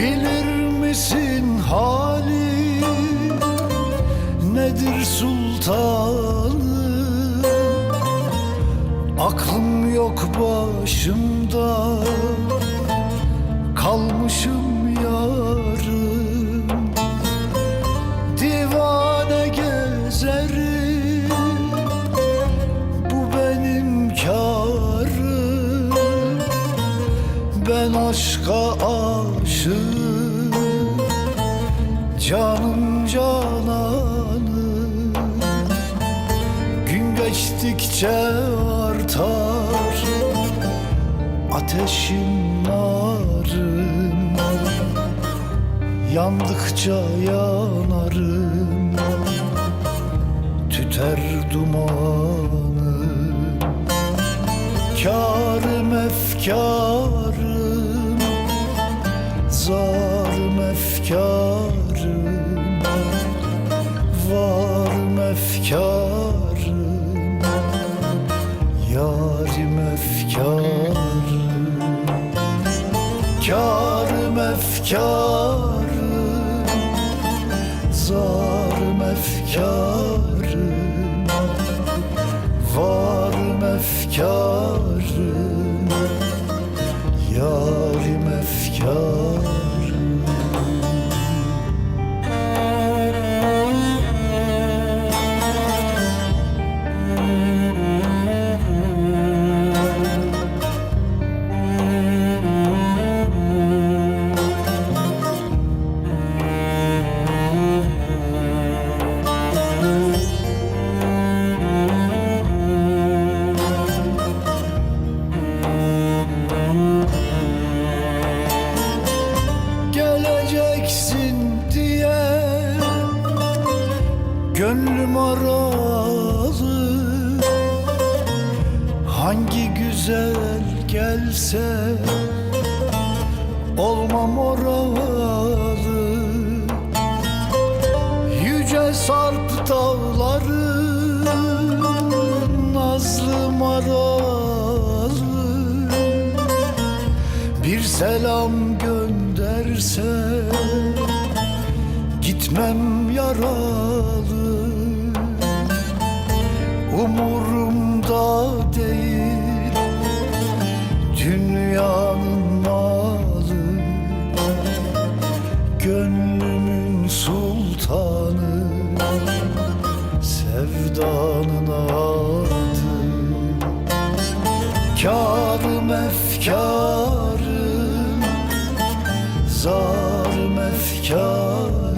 Bilir misin hali? Nedir sultanım Aklım yok başımda. Kalmışım yarım Divane gezerim bu benim karım Ben aşka aşığım Canım cananım Gün geçtikçe artar Ateşim narım. Yandıkça yanarım Tüter dumanım Kârım efkarım Zarım efkarım Varım efkarım Yarim efkarım Kârım efkarım Zarım efkarım Varım efkarım Gönlüm aralı Hangi güzel gelse Olmam oralı Yüce sarp dağları Nazlı maralı bir selam gönderse Gitmem yaralı. Umurumda değil. Dünyanın malı. Gönlümün sultanı. Sevdanın adı. Kârım efkarım Zarım efkarım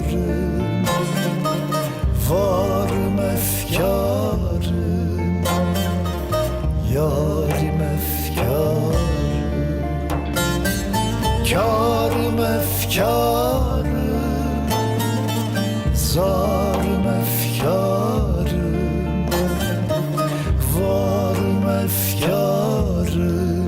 Kârim efkar. Kârim efkar. Zarım efkarım Varım efkarım